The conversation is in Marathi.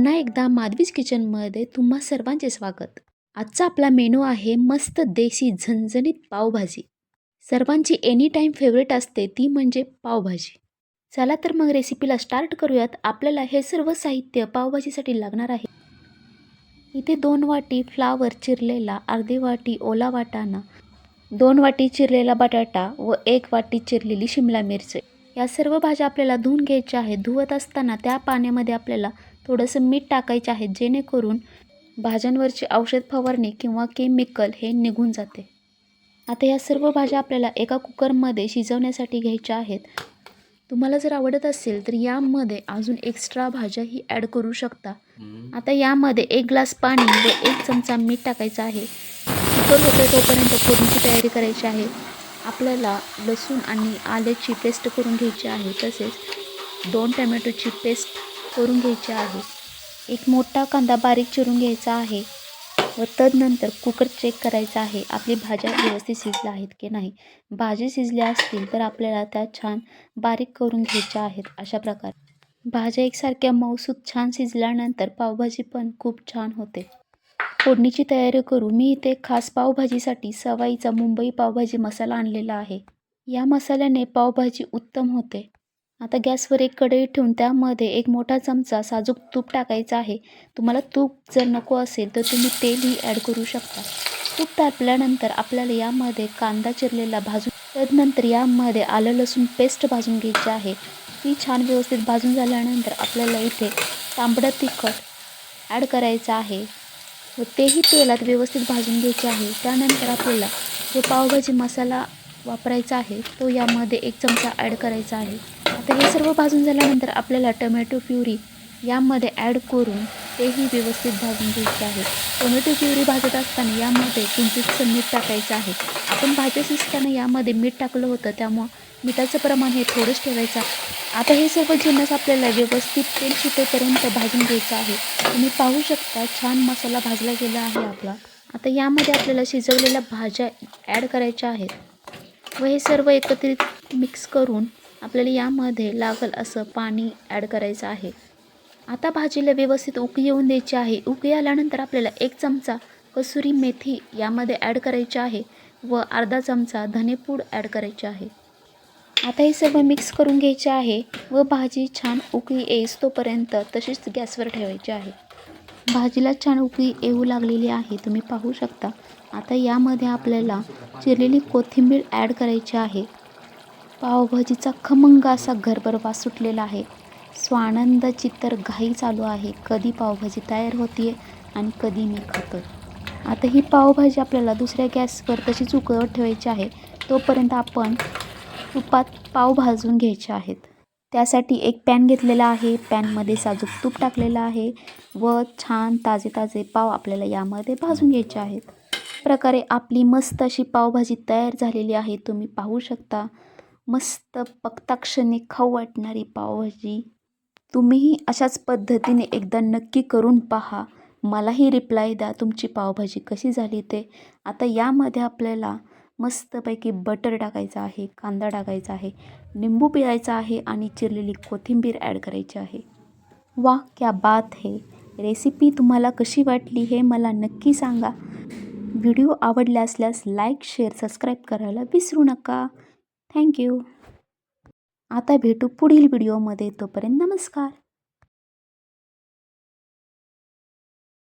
पुन्हा एकदा माधवीज किचनमध्ये तुम्हा सर्वांचे स्वागत. आजचा आपला मेनू आहे मस्त देशी झणझणीत पावभाजी. सर्वांची एनी टाईम फेवरेट असते ती म्हणजे पावभाजी. चला तर मग रेसिपीला स्टार्ट करूयात. आपल्याला हे सर्व साहित्य पावभाजीसाठी लागणार आहे. इथे दोन वाटी फ्लावर चिरलेला अर्धी वाटी ओला वाटाणा दोन वाटी चिरलेला बटाटा व एक वाटी चिरलेली शिमला मिरची. या सर्व भाज्या आपल्याला धुवून घ्यायच्या आहेत. धुवत असताना त्या पाण्यामध्ये आपल्याला थोडंसं मीठ टाकायचे आहे जेणेकरून भाज्यांवरची औषध फवारणी किंवा केमिकल हे निघून जाते. आता या सर्व भाज्या आपल्याला एका कुकरमध्ये शिजवण्यासाठी घ्यायच्या आहेत. तुम्हाला जर आवडत असेल तर यामध्ये अजून एक्स्ट्रा भाज्याही ॲड करू शकता. आता यामध्ये एक ग्लास पाणी व एक चमचा मीठ टाकायचं आहे. कुकर होते तोपर्यंत फोडणीची तयारी करायची आहे. आपल्याला लसूण आणि आल्याची पेस्ट करून घ्यायची आहे. तसेच दोन टमॅटोची पेस्ट करून घ्यायची आहे. एक मोठा कांदा बारीक चिरून घ्यायचा आहे व तदनंतर कुकर चेक करायचा आहे. आपली भाज्या व्यवस्थित शिजल्या आहेत की नाही? भाजी शिजल्या असतील तर आपल्याला त्या छान बारीक करून घ्यायच्या आहेत अशा प्रकारे. भाज्या एकसारख्या मऊसूत छान शिजल्यानंतर पावभाजी पण खूप छान होते. फोडणीची तयारी करू. मी इथे खास पावभाजीसाठी सवाईचा मुंबई पावभाजी मसाला आणलेला आहे. या मसाल्याने पावभाजी उत्तम होते. आता गॅसवर एक कढई ठेवून त्यामध्ये एक मोठा चमचा साजूक तूप टाकायचा आहे. तुम्हाला तूप जर नको असेल तर तुम्ही तेलही ॲड करू शकता. तूप तापल्यानंतर आपल्याला यामध्ये कांदा चिरलेला भाजून तदनंतर यामध्ये आलं लसूण पेस्ट भाजून घ्यायची आहे. ती छान व्यवस्थित भाजून झाल्यानंतर आपल्याला इथे तांबडं तिखट ॲड करायचं आहे. व तेही तेलात व्यवस्थित भाजून घ्यायचे आहे. त्यानंतर आपल्याला जो पावभाजी मसाला वापरायचा आहे तो यामध्ये एक चमचा ॲड करायचा आहे. आता हे सर्व भाजून झाल्यानंतर आपल्याला टमॅटो प्युरी यामध्ये ॲड करून तेही व्यवस्थित भाजून घ्यायचे आहे. टोमॅटो प्युरी भाजत असताना यामध्ये किंचितचं मीठ टाकायचं आहे. आपण भाज्या शिजताना यामध्ये मीठ टाकलं होतं त्यामुळं मिठाचं प्रमाण हे थोडंच ठेवायचं आता हे सर्व जिन्नस आपल्याला व्यवस्थित तेल सुटेपर्यंत भाजून घ्यायचं आहे. तुम्ही पाहू शकता छान मसाला भाजला गेला आहे आपला. आता यामध्ये आपल्याला शिजवलेल्या भाज्या ॲड करायच्या आहेत. व हे सर्व एकत्रित मिक्स करून आपल्याला यामध्ये लागल असं पाणी ॲड करायचं आहे. आता भाजीला व्यवस्थित उकळी येऊन द्यायची आहे. उकी आल्यानंतर आपल्याला एक चमचा कसुरी मेथी यामध्ये ॲड करायची आहे व अर्धा चमचा धनेपूड ॲड करायची आहे. आता हे सर्व मिक्स करून घ्यायचे आहे व भाजी छान उकळी येईस तोपर्यंत तशीच गॅसवर ठेवायची आहे. भाजीला छान उकळी येऊ लागलेली आहे. तुम्ही पाहू शकता. आता यामध्ये आपल्याला चिरलेली कोथिंबीर ॲड करायची आहे. पावभाजीचा खमंग असा घरभर वास सुटलेला आहे. स्वानंदाची तर घाई चालू आहे. कधी पावभाजी तयार होती आणि कधी मी खातो आता ही पावभाजी आपल्याला दुसऱ्या गॅसवर तशीच उकळत ठेवायची आहे. तोपर्यंत आपण तुपात पाव भाजून घ्यायचे आहेत. त्यासाठी एक पॅन घेतलेला आहे. पॅनमध्ये साजूक तूप टाकलेलं आहे व छान ताजे ताजे पाव आपल्याला यामध्ये भाजून घ्यायचे आहेत. प्रकारे आपली मस्त अशी पावभाजी तयार झालेली आहे. तुम्ही पाहू शकता. मस्त पक्ताक्षणी खाऊ वाटणारी पावभाजी. तुम्हीही अशाच पद्धतीने एकदा नक्की करून पहा. मलाही रिप्लाय द्या तुमची पावभाजी कशी झाली ते. आता यामध्ये आपल्याला मस्तपैकी बटर टाकायचं आहे कांदा टाकायचा आहे लिंबू पिळायचा आहे आणि चिरलेली कोथिंबीर ॲड करायची आहे. वा क्या बात हे. रेसिपी तुम्हाला कशी वाटली हे मला नक्की सांगा. व्हिडिओ आवडला असल्यास लाईक शेअर सबस्क्राईब करायला विसरू नका. थँक्यू. आता भेटू पुढील व्हिडिओमध्ये. तोपर्यंत नमस्कार.